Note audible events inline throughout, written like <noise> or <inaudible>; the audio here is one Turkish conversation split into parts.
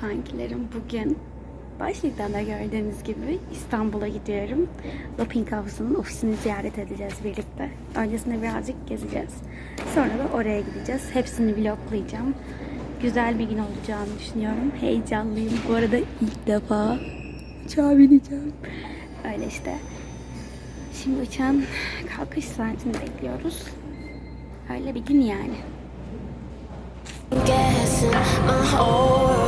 kankilerim. Bugün başlıktan da gördüğünüz gibi İstanbul'a gidiyorum. Doping House'un ofisini ziyaret edeceğiz birlikte. Öncesinde birazcık gezeceğiz. Sonra da oraya gideceğiz. Hepsini vloglayacağım. Güzel bir gün olacağını düşünüyorum. Heyecanlıyım. Bu arada ilk defa uçağa bineceğim. Öyle işte. Şimdi uçağın kalkış saatini bekliyoruz. Öyle bir gün yani. Guessing my whole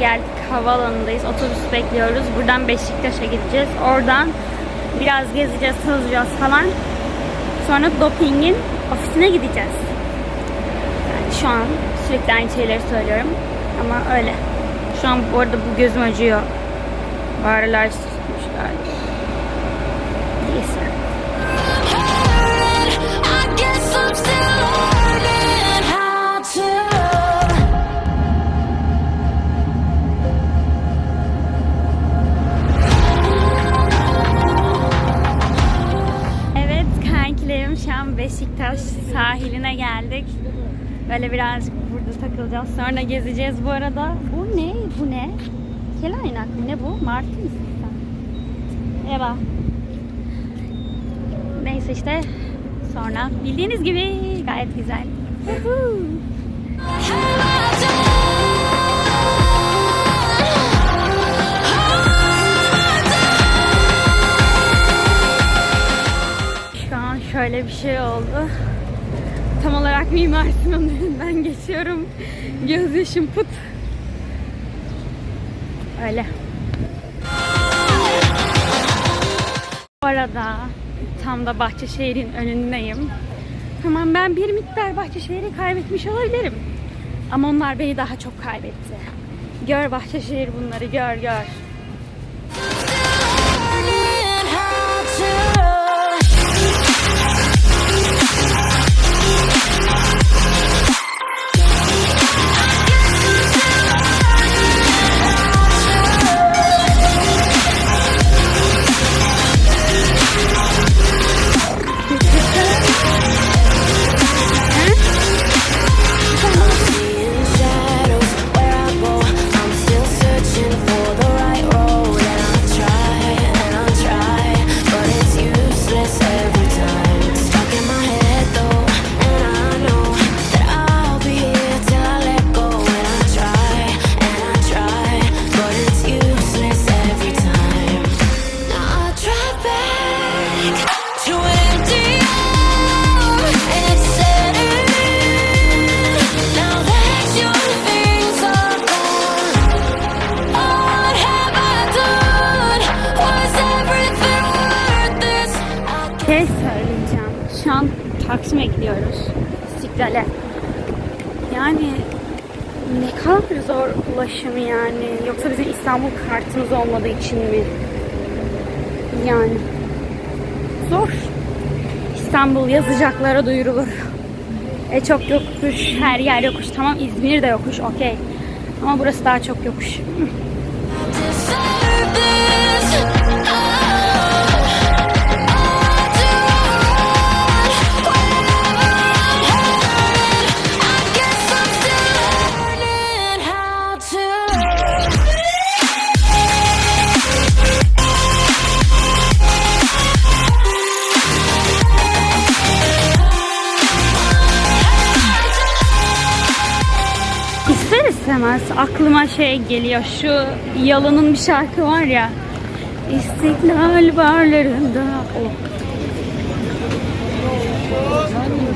geldik. Havaalanındayız. Otobüs bekliyoruz. Buradan Beşiktaş'a gideceğiz. Oradan biraz gezeceğiz, tozacağız falan. Sonra dopingin ofisine gideceğiz. Yani şu an sürekli aynı şeyleri söylüyorum. Ama öyle. Şu an bu arada bu gözüm acıyor. Bağrılar tutmuş. Neyse. Beşiktaş sahiline geldik. Böyle birazcık burada takılacağız. Sonra gezeceğiz bu arada. Bu ne? Bu ne? Kelaynak mı? Ne bu? Martı mısın sen? Eva. Neyse işte sonra bildiğiniz gibi gayet güzel. Şöyle bir şey oldu. Tam olarak Mimar Sinan'ın önünden geçiyorum. Gözyaşım put. Öyle. Bu arada tam da Bahçeşehir'in önündeyim. Tamam ben bir miktar Bahçeşehir'i kaybetmiş olabilirim. Ama onlar beni daha çok kaybetti. Gör Bahçeşehir bunları gör gör. Şu an Taksim'e gidiyoruz. İstiklal'e. Yani ne kadar zor ulaşım yani. Yoksa bizim İstanbul kartımız olmadığı için mi? Yani zor. İstanbul yazacaklara duyurulur. E çok yokuş, her yer yokuş. Tamam İzmir de yokuş, okey. Ama burası daha çok yokuş. İstemez aklıma şey geliyor. Şu Yalın'ın bir şarkı var ya. İstiklal barlarında. O. Burada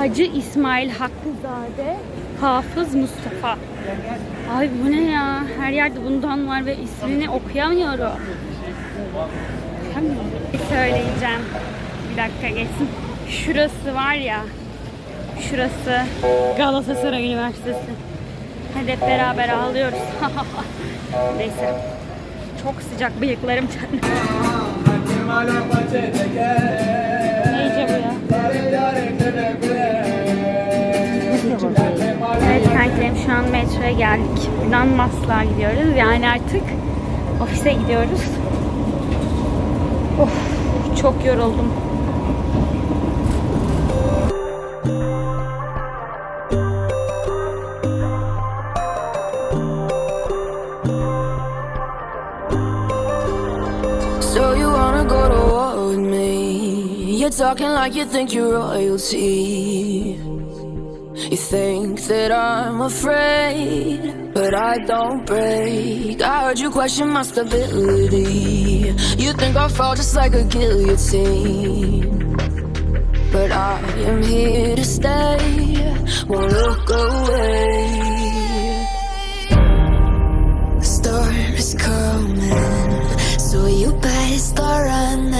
Hacı İsmail Hakkızade Hafız Mustafa. Ay bu ne ya? Her yerde bundan var ve ismini okuyamıyorum. Bir söyleyeceğim. Bir dakika geçsin. Şurası var ya. Şurası Galatasaray Üniversitesi. Hadi hep beraber ağlıyoruz. <laughs> Neyse. Çok sıcak bıyıklarım çarptı. Metroya geldik. Buradan Maslak'a gidiyoruz. Yani artık ofise gidiyoruz. Of çok yoruldum. Talking like you think you're royalty. You think that I'm afraid, but I don't break. I heard you question my stability. You think I'll fall just like a guillotine. But I am here to stay, won't look away. The storm is coming, so you better start running.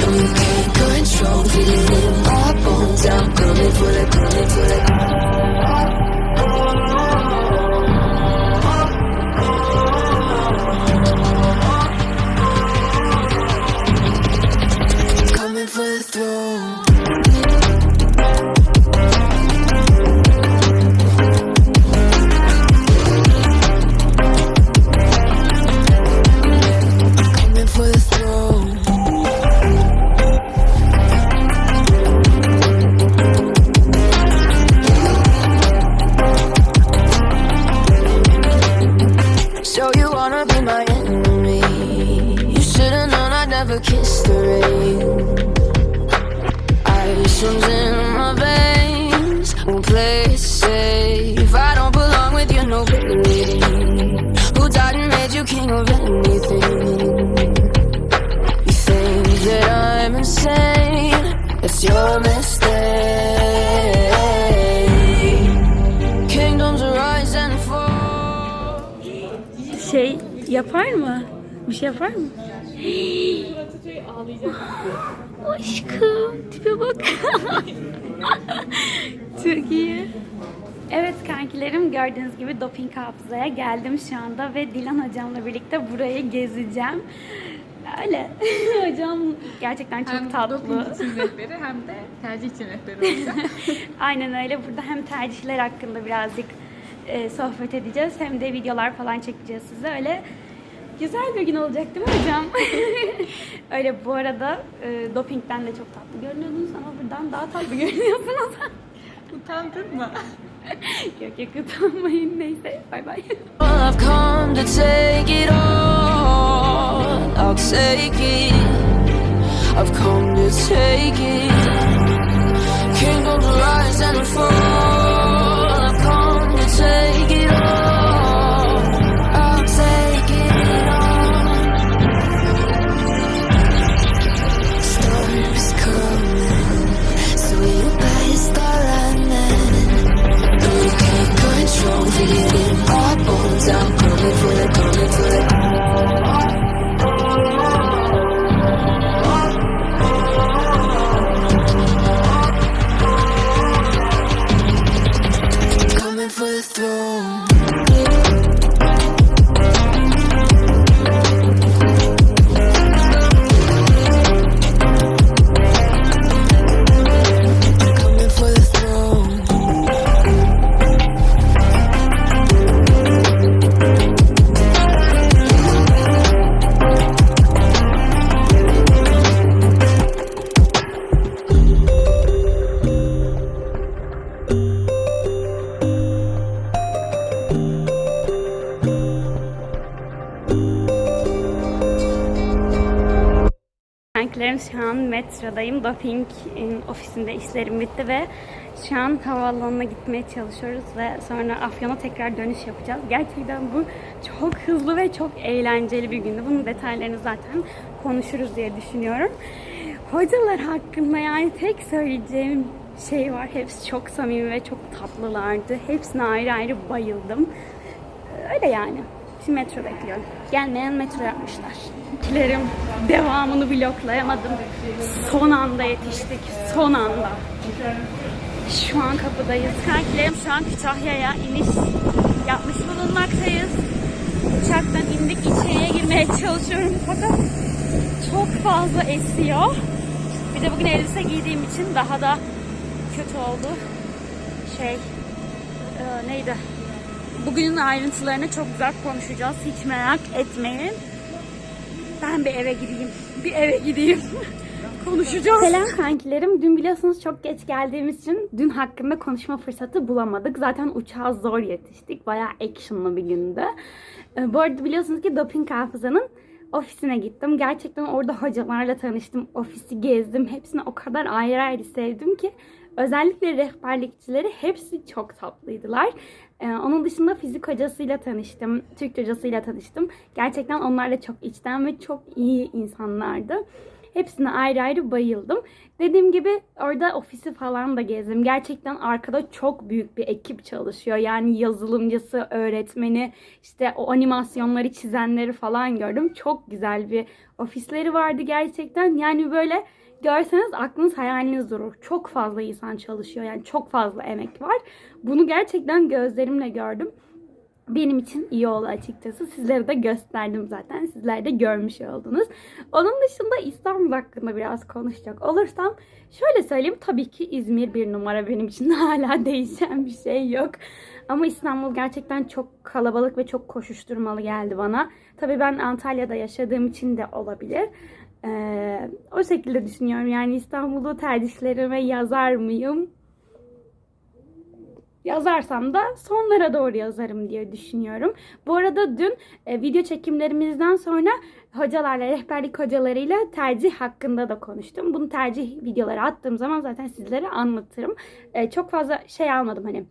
No, you can't control feeling my bones. I'm coming for the, till they yapar mı? Bir şey yapar mı? <gasps> Aşkım tipe bak. <laughs> Çok iyi. Evet kankilerim gördüğünüz gibi doping hafızaya geldim şu anda ve Dilan hocamla birlikte burayı gezeceğim. Öyle. <laughs> Hocam gerçekten çok Hem tatlı. doping için rehberi hem de tercih için rehberi. <laughs> Aynen öyle. Burada hem tercihler hakkında birazcık e, sohbet edeceğiz hem de videolar falan çekeceğiz size. Öyle güzel bir gün olacak değil mi hocam? <laughs> öyle bu arada e, dopingden de çok tatlı görünüyordunuz ama buradan daha tatlı görünüyorsunuz. <laughs> Utandırma. <laughs> yok yok utanmayın neyse bay bay. I've come to take it all. I'll take it. I've come to take it. Kingdoms rise and fall. Kankilerim şu an metrodayım. Doping'in ofisinde işlerim bitti ve Şu an havaalanına gitmeye çalışıyoruz ve sonra Afyon'a tekrar dönüş yapacağız. Gerçekten bu çok hızlı ve çok eğlenceli bir gündü. Bunun detaylarını zaten konuşuruz diye düşünüyorum. Hocalar hakkında yani tek söyleyeceğim şey var. Hepsi çok samimi ve çok tatlılardı. Hepsine ayrı ayrı bayıldım. Öyle yani. Şimdi metro bekliyorum. Gelmeyen metro yapmışlar. Kilerim devamını bloklayamadım. Son anda yetiştik. Son anda. Şu an kapıdayız. Kankilerim şu an Kütahya'ya iniş yapmış bulunmaktayız. Uçaktan indik içeriye girmeye çalışıyorum fakat çok fazla esiyor. Bir de bugün elbise giydiğim için daha da kötü oldu. Şey e, neydi? Bugünün ayrıntılarını çok güzel konuşacağız. Hiç merak etmeyin. Ben bir eve gideyim. Bir eve gideyim. <laughs> Konuşacağız. Selam kankilerim. Dün biliyorsunuz çok geç geldiğimiz için dün hakkında konuşma fırsatı bulamadık. Zaten uçağa zor yetiştik. Bayağı actionlı bir gündü. Ee, Bu arada biliyorsunuz ki Doping Hafıza'nın ofisine gittim. Gerçekten orada hocalarla tanıştım. Ofisi gezdim. Hepsini o kadar ayrı ayrı sevdim ki. Özellikle rehberlikçileri hepsi çok tatlıydılar. Ee, onun dışında fizik hocasıyla tanıştım. Türk hocasıyla tanıştım. Gerçekten onlar da çok içten ve çok iyi insanlardı. Hepsine ayrı ayrı bayıldım. Dediğim gibi orada ofisi falan da gezdim. Gerçekten arkada çok büyük bir ekip çalışıyor. Yani yazılımcısı, öğretmeni, işte o animasyonları çizenleri falan gördüm. Çok güzel bir ofisleri vardı gerçekten. Yani böyle görseniz aklınız hayaliniz durur. Çok fazla insan çalışıyor. Yani çok fazla emek var. Bunu gerçekten gözlerimle gördüm benim için iyi oldu açıkçası. Sizlere de gösterdim zaten. Sizler de görmüş oldunuz. Onun dışında İstanbul hakkında biraz konuşacak olursam şöyle söyleyeyim. Tabii ki İzmir bir numara benim için <laughs> hala değişen bir şey yok. Ama İstanbul gerçekten çok kalabalık ve çok koşuşturmalı geldi bana. Tabii ben Antalya'da yaşadığım için de olabilir. Ee, o şekilde düşünüyorum. Yani İstanbul'u tercihlerime yazar mıyım? Yazarsam da sonlara doğru yazarım diye düşünüyorum. Bu arada dün e, video çekimlerimizden sonra hocalarla, rehberlik hocalarıyla tercih hakkında da konuştum. Bunu tercih videoları attığım zaman zaten sizlere anlatırım. E, çok fazla şey almadım hani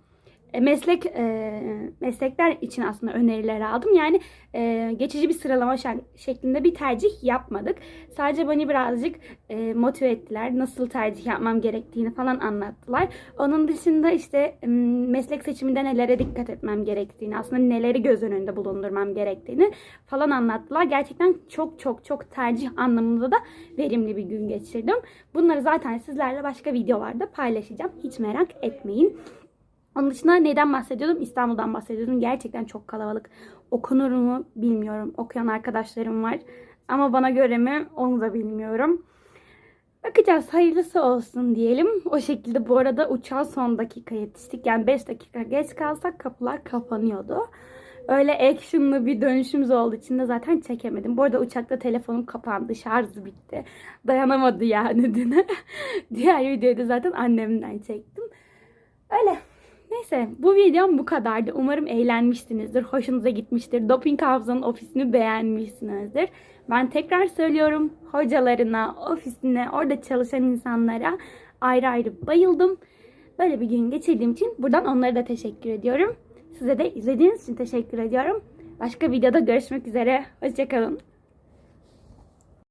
meslek e, meslekler için aslında öneriler aldım. Yani e, geçici bir sıralama şek- şeklinde bir tercih yapmadık. Sadece beni birazcık e, motive ettiler. Nasıl tercih yapmam gerektiğini falan anlattılar. Onun dışında işte m, meslek seçiminde nelere dikkat etmem gerektiğini, aslında neleri göz önünde bulundurmam gerektiğini falan anlattılar. Gerçekten çok çok çok tercih anlamında da verimli bir gün geçirdim. Bunları zaten sizlerle başka videolarda paylaşacağım. Hiç merak etmeyin. Onun dışında neden bahsediyordum? İstanbul'dan bahsediyordum. Gerçekten çok kalabalık. Okunur mu bilmiyorum. Okuyan arkadaşlarım var. Ama bana göre mi onu da bilmiyorum. Bakacağız hayırlısı olsun diyelim. O şekilde bu arada uçağa son dakika yetiştik. Yani 5 dakika geç kalsak kapılar kapanıyordu. Öyle actionlı bir dönüşümüz olduğu için de zaten çekemedim. Bu arada uçakta telefonum kapandı. Şarjı bitti. Dayanamadı yani <laughs> dün. Diğer videoyu da zaten annemden çektim. Öyle. Neyse bu videom bu kadardı. Umarım eğlenmişsinizdir. Hoşunuza gitmiştir. Doping Hafıza'nın ofisini beğenmişsinizdir. Ben tekrar söylüyorum. Hocalarına, ofisine, orada çalışan insanlara ayrı ayrı bayıldım. Böyle bir gün geçirdiğim için buradan onlara da teşekkür ediyorum. Size de izlediğiniz için teşekkür ediyorum. Başka videoda görüşmek üzere. Hoşçakalın.